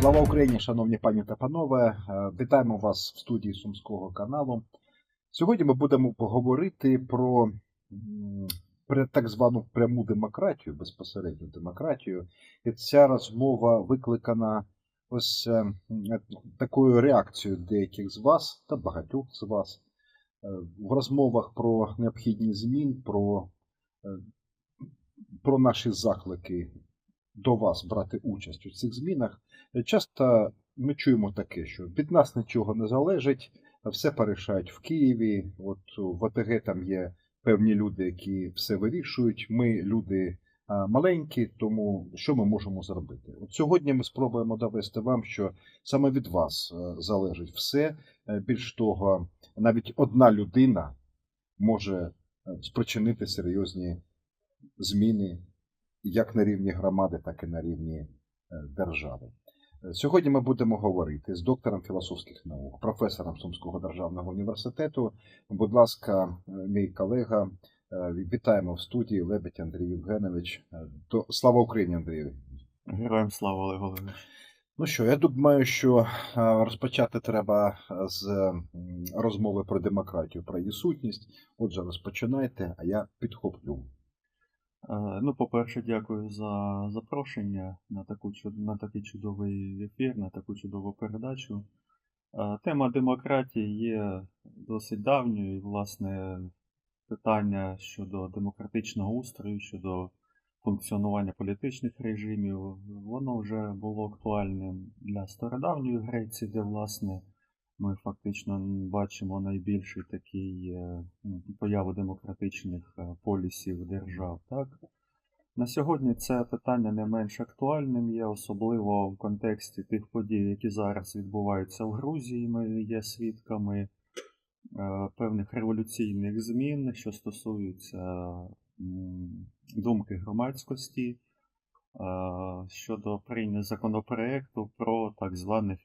Слава Україні, шановні пані та панове. Е, Вітаємо вас в студії Сумського каналу. Сьогодні ми будемо поговорити про так звану пряму демократію, безпосередню демократію. І ця розмова викликана ось е, такою реакцією деяких з вас та багатьох з вас е, в розмовах про необхідні змін, про, е, про наші заклики до вас брати участь у цих змінах. Часто ми чуємо таке, що від нас нічого не залежить, все порішають в Києві. От в ОТГ там є певні люди, які все вирішують. Ми люди маленькі, тому що ми можемо зробити? От сьогодні ми спробуємо довести вам, що саме від вас е, залежить все. Е, Більш того, навіть одна людина може е, спричинити серйозні зміни як на рівні громади, так і на рівні е, держави. Сьогодні ми будемо говорити з доктором філософських наук, професором Сумського державного університету. Будь ласка, е, мій колега, е, вітаємо в студії Лебедь Андрій Євгенович. Слава Україні, Андрію. Героям слава Олег Олегович. Ну що, я думаю, що розпочати треба з розмови про демократію, про її сутність. Отже, розпочинайте, а я підхоплю. Е, Ну, по-перше, дякую за запрошення на, таку, на такий чудовий ефір, на таку чудову передачу. Е, Тема демократії є досить давньою, і, власне, питання щодо демократичного устрою, щодо функціонування політичних режимів, воно вже було актуальним для стародавньої Греції, де, власне, ми фактично бачимо найбільший такий е, появу демократичних е, полісів держав. Так? На сьогодні це питання не менш актуальним є, особливо в контексті тих подій, які зараз відбуваються в Грузії. Ми є свідками е, певних революційних змін, що стосуються думки громадськості щодо прийняття законопроекту про так званих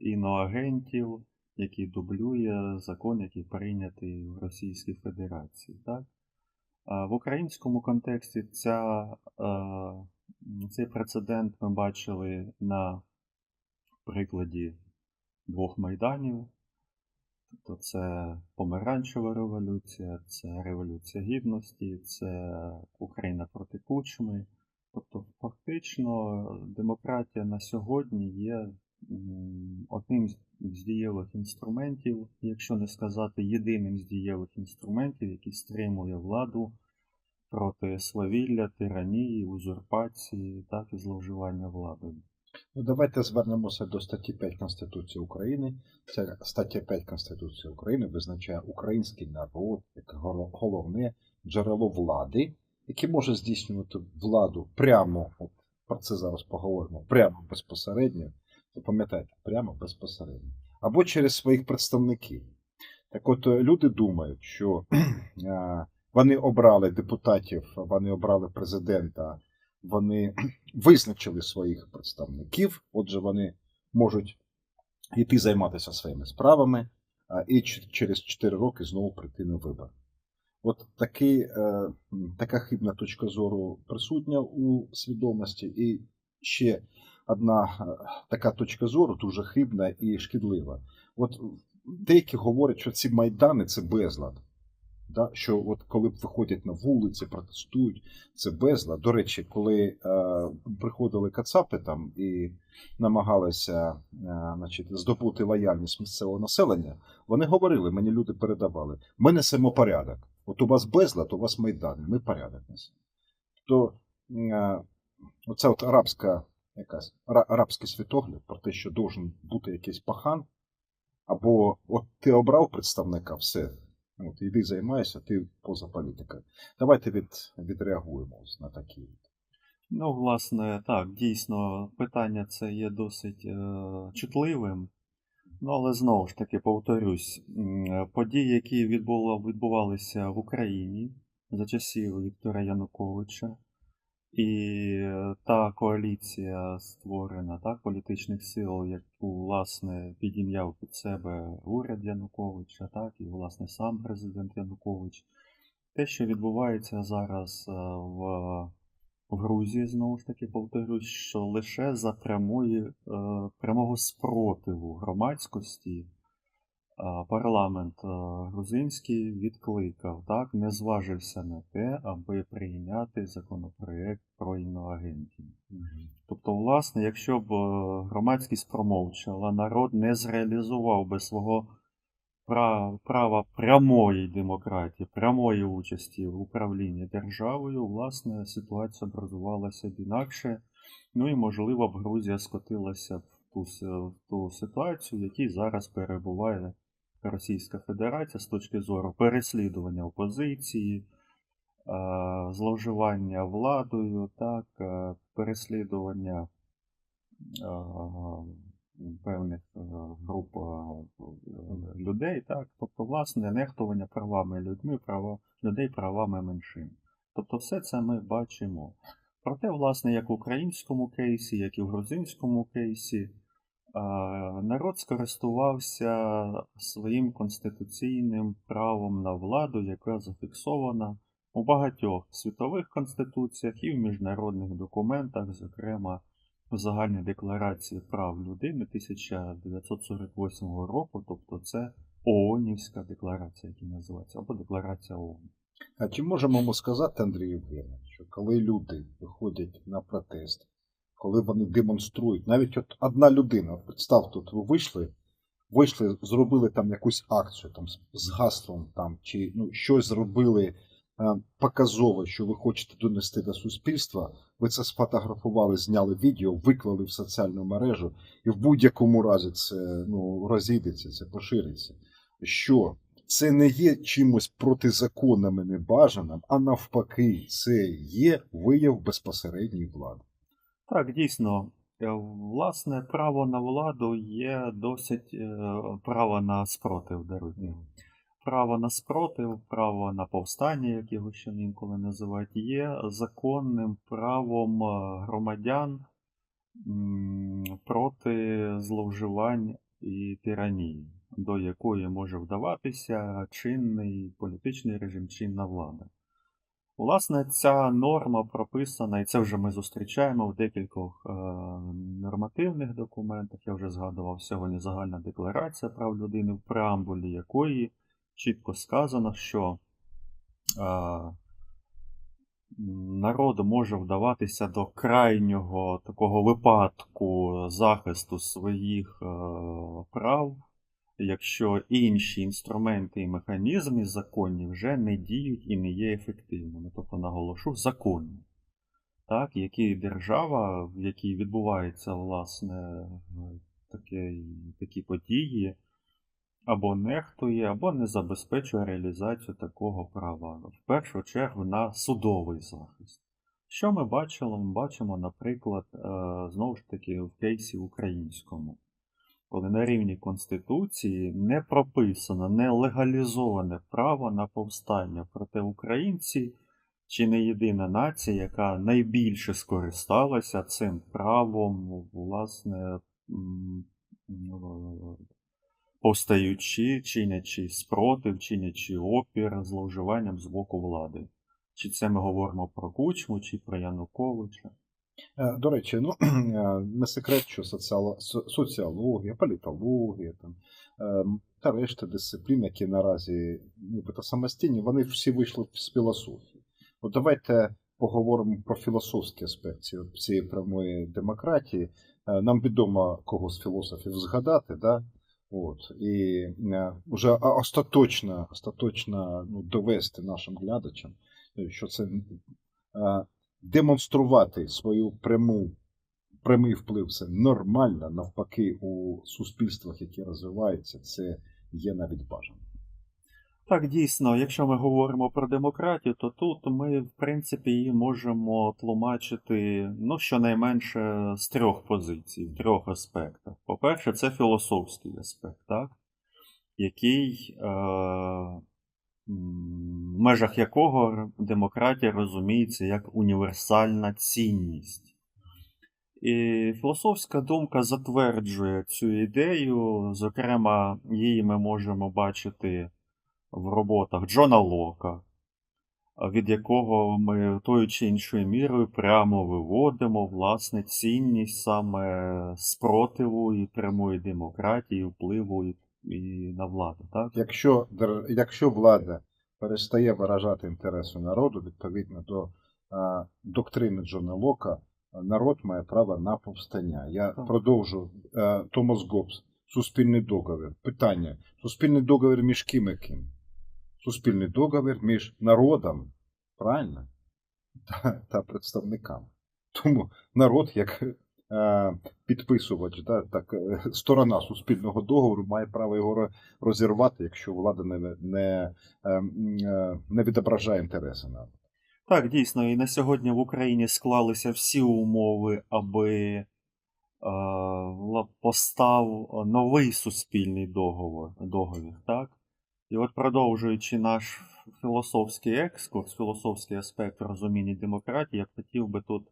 іноагентів, який дублює закон, який прийнятий в Російській Федерації. Так? В українському контексті ця, е, цей прецедент ми бачили на прикладі двох майданів. Тобто це помаранчева революція, це Революція Гідності, це Україна проти Кучми. Тобто, фактично, демократія на сьогодні є одним з дієвих інструментів, якщо не сказати єдиним з дієвих інструментів, який стримує владу проти свавілля, тиранії, узурпації, так і зловживання владою. Ну, давайте звернемося до статті 5 Конституції України. Ця стаття 5 Конституції України визначає український народ як головне джерело влади, яке може здійснювати владу прямо, от про це зараз поговоримо, прямо безпосередньо. Запам'ятайте, прямо безпосередньо. Або через своїх представників. Так от е, люди думають, що е, вони обрали депутатів, вони обрали президента, вони визначили своїх представників, отже, вони можуть йти займатися своїми справами і через 4 роки знову прийти на вибори. От такий, е, така хибна точка зору присутня у свідомості, і ще одна е, така точка зору дуже хибна і шкідлива. От деякі говорять, що ці майдани це безлад. Да? Що от коли виходять на вулиці, протестують, це безлад. До речі, коли е, приходили кацапи там і намагалися е, значить, здобути лояльність місцевого населення, вони говорили, мені люди передавали, ми несемо порядок. От у вас безлад, у вас майдан, ми порядок несемо. То е, оця от арабська якась арабський світогляд про те, що должен бути якийсь пахан, або от ти обрав представника, все. От, іди займайся, ти поза політикою. Давайте від, відреагуємо на такі. Ну, власне, так, дійсно, питання це є досить е, чутливим. Ну, але знову ж таки повторюсь, події, які відбувалися в Україні за часів Віктора Януковича, і та коаліція створена так, політичних сил, яку, власне, підім'яв під себе уряд Януковича, так, і, власне, сам президент Янукович. Те, що відбувається зараз е, в в Грузії, знову ж таки, повторюсь, що лише за прямої, е, прямого спротиву громадськості парламент е, грузинський відкликав, так, не зважився на те, аби прийняти законопроект про іноагентів. Тобто, власне, якщо б е, громадськість промовчала, народ не зреалізував би свого права прямої демократії, прямої участі в управлінні державою, власне, ситуація б розвивалася б інакше. Ну і, можливо, б Грузія скотилася б в ту, ту ситуацію, в якій зараз перебуває Російська Федерація з точки зору переслідування опозиції, е, зловживання владою, так, е, переслідування е, певних груп людей, так, тобто, власне, нехтування правами людьми, права, людей правами меншин. Тобто, все це ми бачимо. Проте, власне, як в українському кейсі, як і в грузинському кейсі, народ скористувався своїм конституційним правом на владу, яка зафіксована у багатьох світових конституціях і в міжнародних документах, зокрема в Загальній декларації прав людини 1948 року, тобто це ООНівська декларація, яка називається, або декларація ООН. А чи можемо ми сказати, Андрій Євгенович, що коли люди виходять на протест, коли вони демонструють, навіть от одна людина, представ тут, ви вийшли, вийшли, зробили там якусь акцію там, з гаслом там, чи ну, щось зробили е, показово, що ви хочете донести до суспільства, ви це сфотографували, зняли відео, виклали в соціальну мережу, і в будь-якому разі це ну, розійдеться, це пошириться. Що це не є чимось протизаконним і небажаним, а навпаки, це є вияв безпосередньої влади. Так, дійсно, е, власне, право на владу є досить е, право на спротив, даруйте. Право на спротив, право на повстання, як його ще інколи називають, є законним правом е, громадян проти зловживань і тиранії, до якої може вдаватися чинний політичний режим, чинна влада. Власне, ця норма прописана, і це вже ми зустрічаємо в декількох е, нормативних документах. Я вже згадував сьогодні загальна декларація прав людини, в преамбулі якої чітко сказано, що е, народ може вдаватися до крайнього такого випадку захисту своїх е, прав, якщо інші інструменти і механізми законні вже не діють і не є ефективними. Тобто наголошу законні. Так, які держава, в якій відбуваються власне такі, такі події, або нехтує, або не забезпечує реалізацію такого права. В першу чергу на судовий захист. Що ми бачили? Ми бачимо, наприклад, е, знову ж таки, в кейсі українському, коли на рівні Конституції не прописано, не легалізоване право на повстання. Проте українці чи не єдина нація, яка найбільше скористалася цим правом, власне, повстаючи, чинячи спротив, чинячи опір зловживанням з боку влади. Чи це ми говоримо про Кучму, чи про Януковича? Е, До речі, ну е, не секрет, що соціологія, політологія там, е, та решта дисциплін, які наразі нібито самостійні, вони всі вийшли з філософії. От давайте поговоримо про філософські аспекти цієї- прямої демократії. Нам відомо кого з філософів згадати, да? От, і вже остаточно, остаточно ну, довести нашим глядачам, що це демонструвати свою пряму, прямий вплив це нормально, навпаки, у суспільствах, які розвиваються, це є навіть бажано. Так, дійсно, якщо ми говоримо про демократію, то тут ми, в принципі, її можемо тлумачити, ну, щонайменше з трьох позицій, в трьох аспектах. По-перше, це філософський аспект, так? який, е, в межах якого демократія розуміється як універсальна цінність. І філософська думка затверджує цю ідею, зокрема, її ми можемо бачити в роботах Джона Лока, від якого ми тою чи іншою мірою прямо виводимо власне цінність саме спротиву і прямої демократії, впливу і на владу. Так? Якщо, якщо влада перестає виражати інтереси народу відповідно до а, доктрини Джона Лока, народ має право на повстання. Я Так. продовжу е, Томас Гоббс. Суспільний договір. Питання. Суспільний договір між ким і ким? Суспільний договір між народом, правильно? Та, та представниками. Тому народ, як е, підписувач, да, так, е, сторона суспільного договору має право його розірвати, якщо влада не, не, е, е, не відображає інтереси народу. Так, дійсно, і на сьогодні в Україні склалися всі умови, аби е, постав новий суспільний договор, договір. Так? І от продовжуючи наш філософський екскурс, філософський аспект розуміння демократії, я б хотів би тут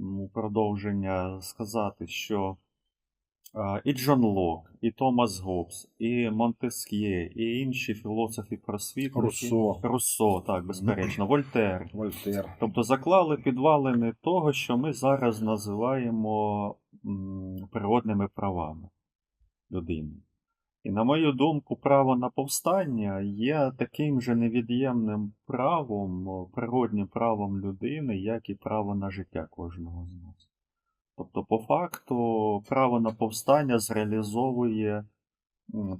у продовження сказати, що і Джон Лок, і Томас Гоббс, і Монтеск'є, і інші філософи просвітники, Руссо. Руссо, так, безперечно, Вольтер. Вольтер. Тобто заклали підвалини того, що ми зараз називаємо м, природними правами людини. І на мою думку, право на повстання є таким же невід'ємним правом, природнім правом людини, як і право на життя кожного з нас. Тобто, по факту, право на повстання зреалізовує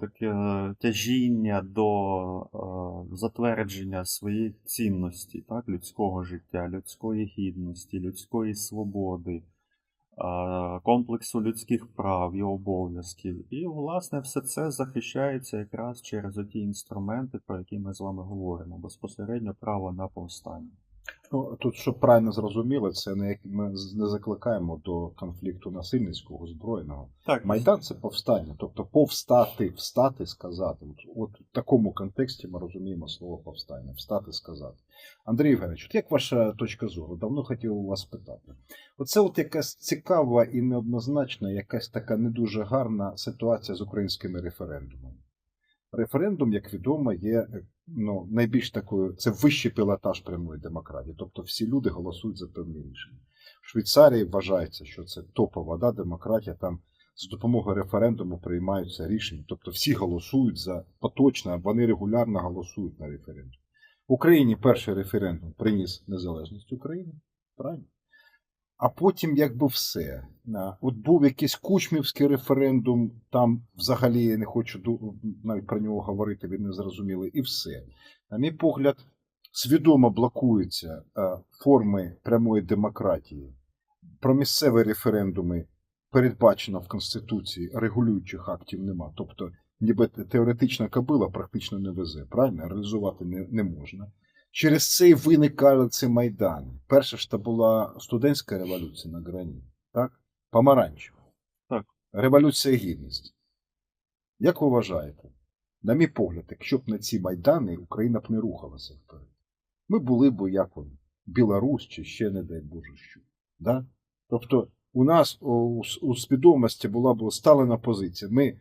таке е, тяжіння до е, затвердження своїх цінностей, так, людського життя, людської гідності, людської свободи, комплексу людських прав і обов'язків. І, власне, все це захищається якраз через ті інструменти, про які ми з вами говоримо, безпосередньо право на повстання. Ну, тут, щоб правильно зрозуміли, це не як ми не закликаємо до конфлікту насильницького, збройного. Так, Майдан це повстання, тобто повстати, встати, сказати. От, от в такому контексті ми розуміємо слово повстання, встати, сказати. Андрій Євгенович, от як ваша точка зору? Давно хотів у вас питати. Оце от якась цікава і неоднозначна, якась така не дуже гарна ситуація з українськими референдумами. Референдум, як відомо, є е, ну, найбільш такою, це вищий пілотаж прямої демократії. Тобто всі люди голосують за певні рішення. В Швейцарії вважається, що це топова да, демократія. Там з допомогою референдуму приймаються рішення. Тобто всі голосують за поточне, вони регулярно голосують на референдум. В Україні перший референдум приніс незалежність України, правильно? А потім якби все. От був якийсь кучмівський референдум, там взагалі я не хочу навіть про нього говорити, ви не зрозуміли, і все. На мій погляд, свідомо блокуються е, форми прямої демократії. Про місцеві референдуми передбачено в Конституції регулюючих актів нема. Тобто, ніби теоретична кабила практично не везе, правильно? Реалізувати не, не можна. Через це і виникали ці майдани. Перша ж то була студентська революція на грані, так? Помаранчева. Так. Революція гідності. Як ви вважаєте? На мій погляд, якщо б на ці майдани Україна б не рухалася вперед. Ми були б як вони, Білорусь чи ще не дай Боже що. Да? Тобто у нас у, у свідомості була б сталена позиція. Ми,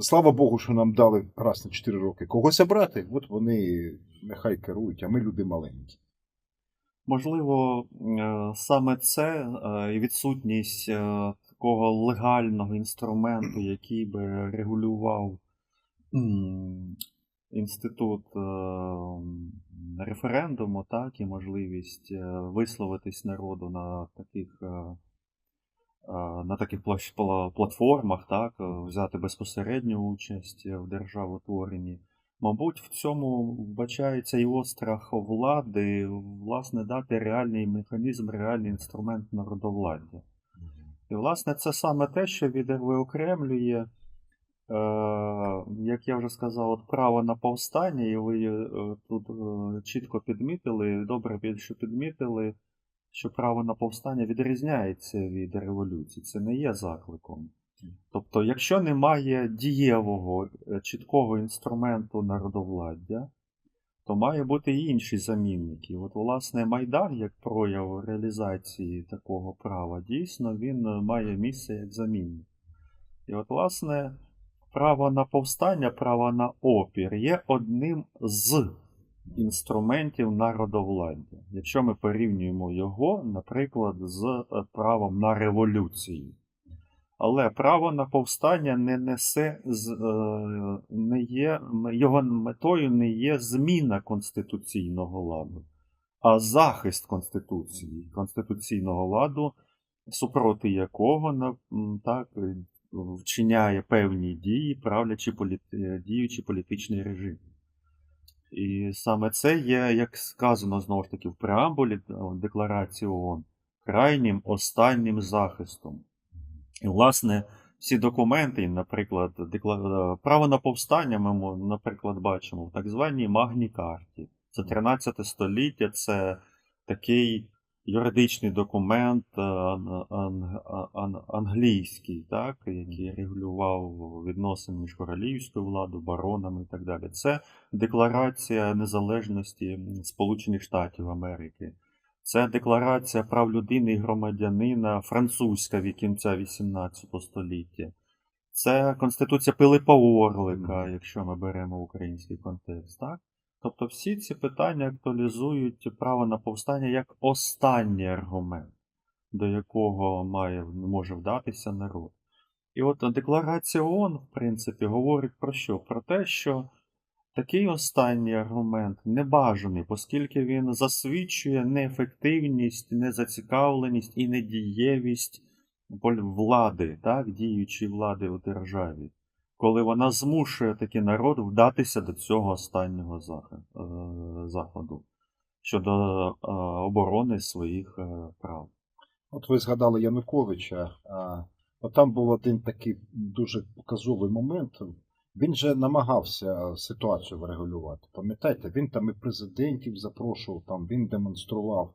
слава Богу, що нам дали раз на 4 роки когось обрати, от вони нехай керують, а ми люди маленькі. Можливо, е, саме це е, і відсутність е, такого легального інструменту, який би регулював інститут референдуму, так, і можливість висловитись народу на таких. Е, На таких платформах, так, е, взяти безпосередню участь в державотворенні. Мабуть, в цьому вбачається і острах влади, власне, дати реальний механізм, реальний інструмент народовладдя. І, власне, це саме те, що від- виокремлює, е, як я вже сказав, от право на повстання, і ви е, тут чітко підмітили, добре більше підмітили, що право на повстання відрізняється від революції. Це не є закликом. Тобто, якщо немає дієвого е, чіткого інструменту народовладдя, то має бути і інші замінники. От, власне, Майдан, як прояв реалізації такого права, дійсно він е, має місце як замінник. І от, власне, право на повстання, право на опір є одним з інструментів народовладдя, якщо ми порівнюємо його, наприклад, з е, правом на революцію. Але право на повстання не несе е, не є, його метою не є зміна конституційного ладу, а захист Конституції, конституційного ладу, супроти якого так, е, вчиняє певні дії правлячий політи... діючий політичний режим. І саме це є, як сказано знову ж таки в преамбулі Декларації ООН, крайнім останнім захистом. І, власне, всі документи, наприклад, декла- е, право на повстання, ми, наприклад, бачимо в так званій Магні Карті. Це 13 століття, це такий юридичний документ е, ан- ан- ан- англійський, так, який регулював відносини між королівською владою, баронами і так далі. Це Декларація незалежності Сполучених Штатів Америки. Це декларація прав людини і громадянина французька від кінця 18 століття. Це Конституція Пилипа Орлика, якщо ми беремо український контекст. Так? Тобто всі ці питання актуалізують право на повстання як останній аргумент, до якого має, може вдатися народ. І от декларація ООН, в принципі, говорить про що? Про те, що Такий останній аргумент небажаний, оскільки він засвідчує неефективність, незацікавленість і недієвість влади, так, діючої влади у державі, коли вона змушує такий народ вдатися до цього останнього е, заходу щодо е, оборони своїх е, прав. От ви згадали Януковича. От там був один такий дуже показовий момент. Він же намагався ситуацію врегулювати. Пам'ятаєте, він там і президентів запрошував, там він демонстрував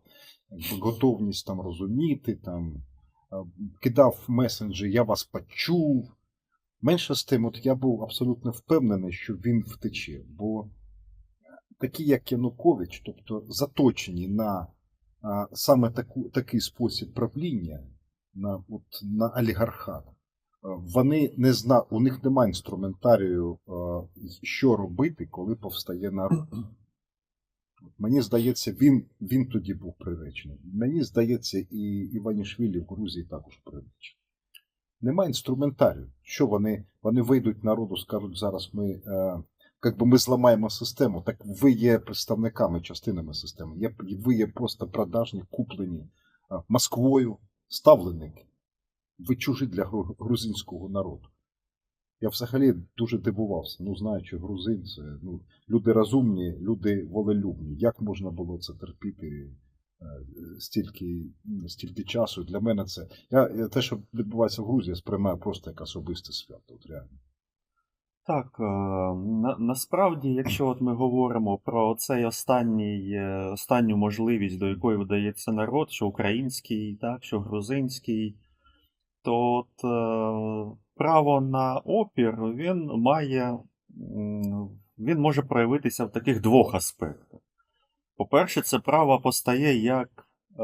готовність там розуміти, там кидав месенджі, я вас почув. Менше з тим, от я був абсолютно впевнений, що він втече, бо такі, як Янукович, тобто заточені на а, саме таку, такий спосіб правління, на, от, на олігархат, вони не зна, у них немає інструментарію, а, що робити, коли повстає народ. Мені здається, він, він тоді був приречений. Мені здається, і Іванішвілі в Грузії також приречений. Немає інструментарію. Що вони, вони вийдуть народу, скажуть, зараз ми, е, як би ми зламаємо систему, так ви є представниками, частинами системи. Є, ви є просто продажні, куплені е, Москвою ставленики. Ви чужі для грузинського народу. Я взагалі дуже дивувався, ну знаючи грузин, це ну, люди розумні, люди волелюбні. Як можна було це терпіти стільки, стільки часу? Для мене це. Я, те, що відбувається в Грузії, я сприймаю просто як особисте свято. От реально. Так, е, на, насправді, якщо от ми говоримо про цей останній, е, останню можливість, до якої видається народ, що український, так, що грузинський, то от, е, право на опір він має, він може проявитися в таких двох аспектах. По-перше, це право постає як е,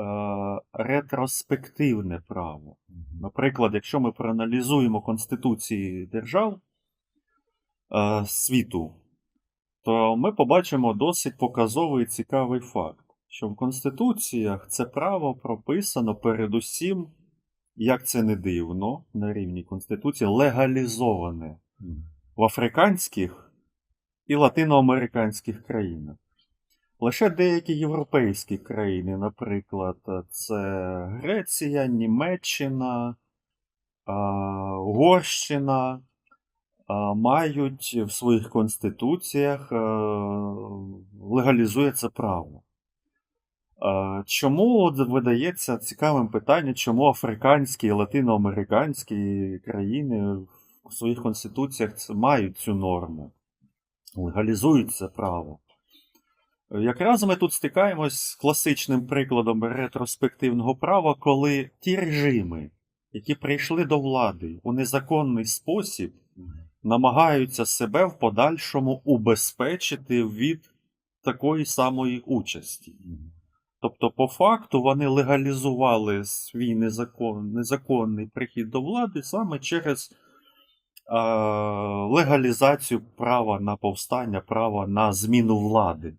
ретроспективне право. Наприклад, якщо ми проаналізуємо конституції держав е, світу, то ми побачимо досить показовий і цікавий факт, що в конституціях це право прописано передусім, як це не дивно, на рівні конституції, легалізоване в африканських і латиноамериканських країнах. Лише деякі європейські країни, наприклад, це Греція, Німеччина, Угорщина, мають в своїх конституціях легалізує це право. Чому от видається цікавим питання, чому африканські і латиноамериканські країни в своїх конституціях мають цю норму, легалізують це право? Якраз ми тут стикаємось з класичним прикладом ретроспективного права, коли ті режими, які прийшли до влади у незаконний спосіб, намагаються себе в подальшому убезпечити від такої самої участі. Тобто, по факту, вони легалізували свій незакон, незаконний прихід до влади саме через е, легалізацію права на повстання, права на зміну влади.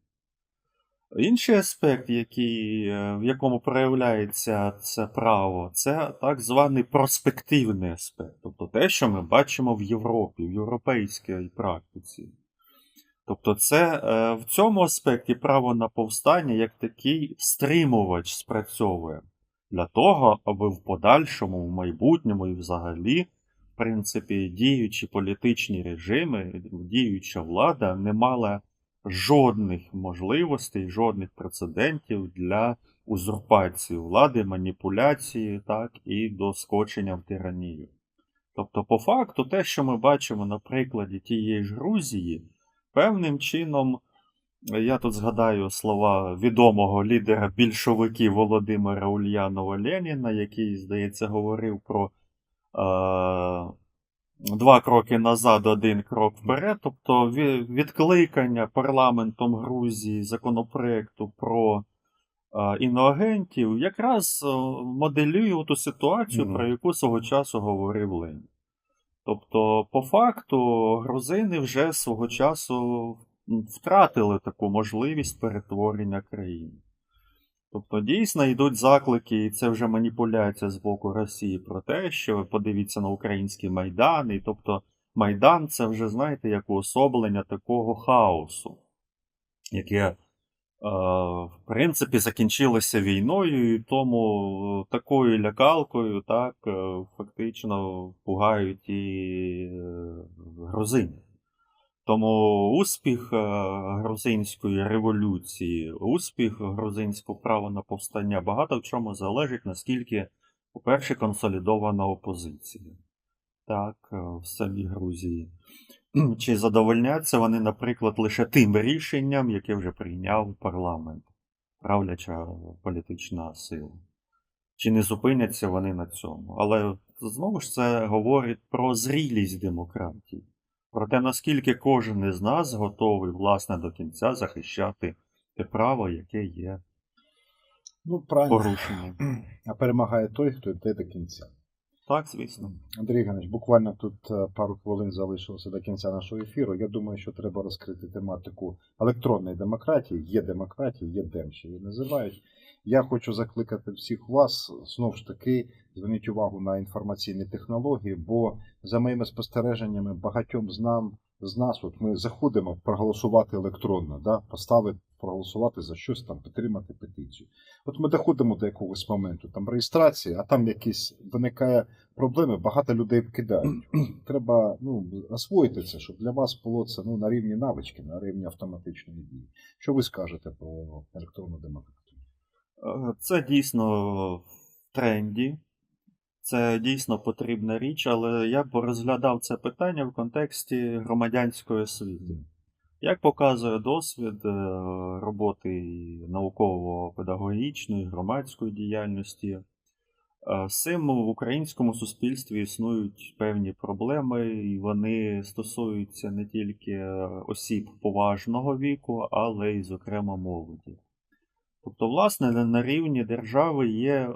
Інший аспект, який, е, в якому проявляється це право, це так званий проспективний аспект. Тобто те, що ми бачимо в Європі, в європейській практиці. Тобто, це е, в цьому аспекті право на повстання як такий стримувач спрацьовує для того, аби в подальшому, в майбутньому і взагалі, в принципі, діючі політичні режими, діюча влада не мала жодних можливостей, жодних прецедентів для узурпації влади, маніпуляції, так, і доскочення в тиранію. Тобто, по факту, те, що ми бачимо на прикладі тієї ж Грузії, певним чином, я тут згадаю слова відомого лідера більшовиків Володимира Ульянова Леніна, який, здається, говорив про. Е- Два кроки назад, один крок вперед, тобто відкликання парламентом Грузії законопроекту про іноагентів якраз моделює ту ситуацію, Мгм. про яку свого часу говорив Ленін. Тобто, по факту, грузини вже свого часу втратили таку можливість перетворення країни. Тобто, дійсно йдуть заклики, і це вже маніпуляція з боку Росії про те, що подивіться на український Майдан, і тобто Майдан це вже, знаєте, як уособлення такого хаосу, яке, е, в принципі, закінчилося війною, і тому такою лякалкою, так, е, фактично пугають і е, грузинів. Тому успіх е, грузинської революції, успіх грузинського права на повстання багато в чому залежить, наскільки, по-перше, консолідована опозиція. Так, е, в самій Грузії. Чи задовольняться вони, наприклад, лише тим рішенням, яке вже прийняв парламент, правляча політична сила. Чи не зупиняться вони на цьому? Але знову ж це говорить про зрілість демократії про те, наскільки кожен із нас готовий, власне, до кінця захищати те право, яке є Ну, правильно. порушеним. А перемагає той, хто йде до кінця. Так, звісно. Андрій Євгенович, буквально тут е, пару хвилин залишилося до кінця нашого ефіру. Я думаю, що треба розкрити тематику електронної демократії. Є демократія, є дем, що її називають. Я хочу закликати всіх вас знову ж таки зверніть увагу на інформаційні технології, бо за моїми спостереженнями багатьом з нам з нас, от ми заходимо проголосувати електронно, да, поставити проголосувати за щось там, підтримати петицію. От ми доходимо до якогось моменту, там реєстрації, а там якісь виникає проблеми, багато людей вкидають. Треба ну, освоїти це, щоб для вас було це ну, на рівні навички, на рівні автоматичної дії. Що ви скажете про електронну демократію? Е, Це дійсно в тренді, це дійсно потрібна річ, але я б розглядав це питання в контексті громадянської освіти. Як показує досвід е, роботи науково-педагогічної, громадської діяльності, е, з цим в українському суспільстві існують певні проблеми, і вони стосуються не тільки осіб поважного віку, але й, зокрема, молоді. Тобто, власне, на- рівні держави є е,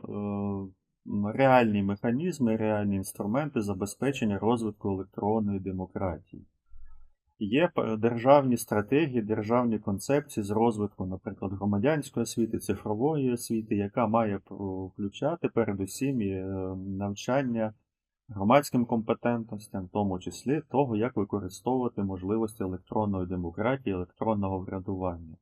реальні механізми, реальні інструменти забезпечення розвитку електронної демократії. Є державні стратегії, державні концепції з розвитку, наприклад, громадянської освіти, цифрової освіти, яка має включати передусім е, навчання громадським компетентностям, в тому числі того, як використовувати можливості електронної демократії, електронного врядування.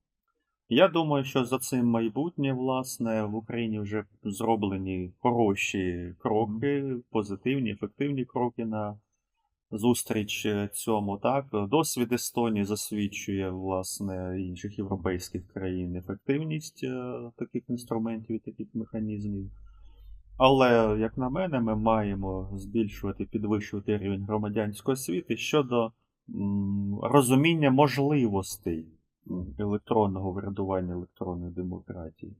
Я думаю, що за цим майбутнє, власне, в Україні вже зроблені хороші кроки, позитивні, ефективні кроки на зустріч е, цьому. Так, досвід Естонії засвідчує власне інших європейських країн ефективність е, таких інструментів і таких механізмів. Але, як на мене, ми маємо збільшувати, підвищувати рівень громадянської освіти щодо м, розуміння можливостей електронного врядування, електронної демократії.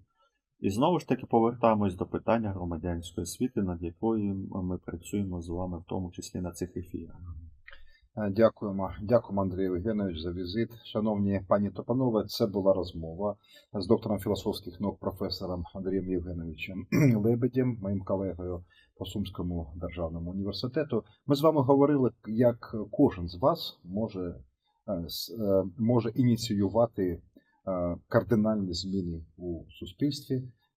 І знову ж таки повертаємось до питання громадянської освіти, над якою ми працюємо з вами, в тому числі на цих ефірах. Е, Дякуємо, дякуємо, Андрій Євгенович, за візит. Шановні пані Топанове, це була розмова з доктором філософських наук, професором Андрієм Євгеновичем Лебедєм, моїм колегою по Сумському державному університету. Ми з вами говорили, як кожен з вас може, може ініціювати е, кардинальні зміни у суспільстві.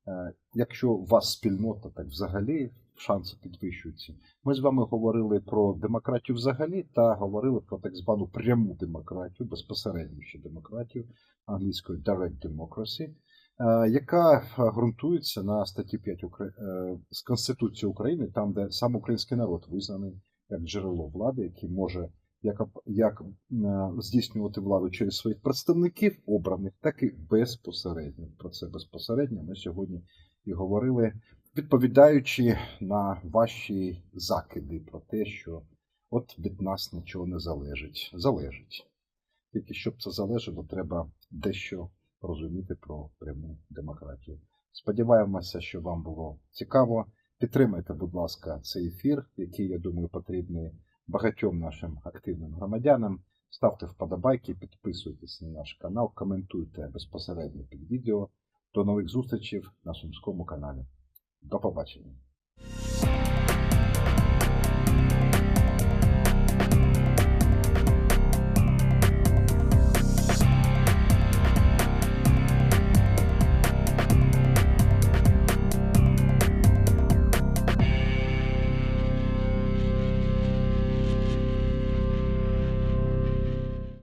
Е, Якщо у вас спільнота, так взагалі шанси підвищуються. Ми з вами говорили про демократію взагалі та говорили про так звану пряму демократію, безпосередню ще демократію англійською direct democracy, е, яка е, ґрунтується на статті 5 Укра- е, з Конституції України, там, де сам український народ визнаний як джерело влади, який може як, як е, здійснювати владу через своїх представників, обраних, так і безпосередньо. Про це безпосередньо ми сьогодні і говорили, відповідаючи на ваші закиди про те, що от від нас нічого не залежить. Залежить. Тільки щоб це залежало, треба дещо розуміти про пряму демократію. Сподіваємося, що вам було цікаво. Підтримайте, будь ласка, цей ефір, який, я думаю, потрібний багатьом нашим активним громадянам. Ставте вподобайки, підписуйтесь на наш канал, коментуйте безпосередньо під відео. До нових зустрічей на Сумському каналі. До побачення.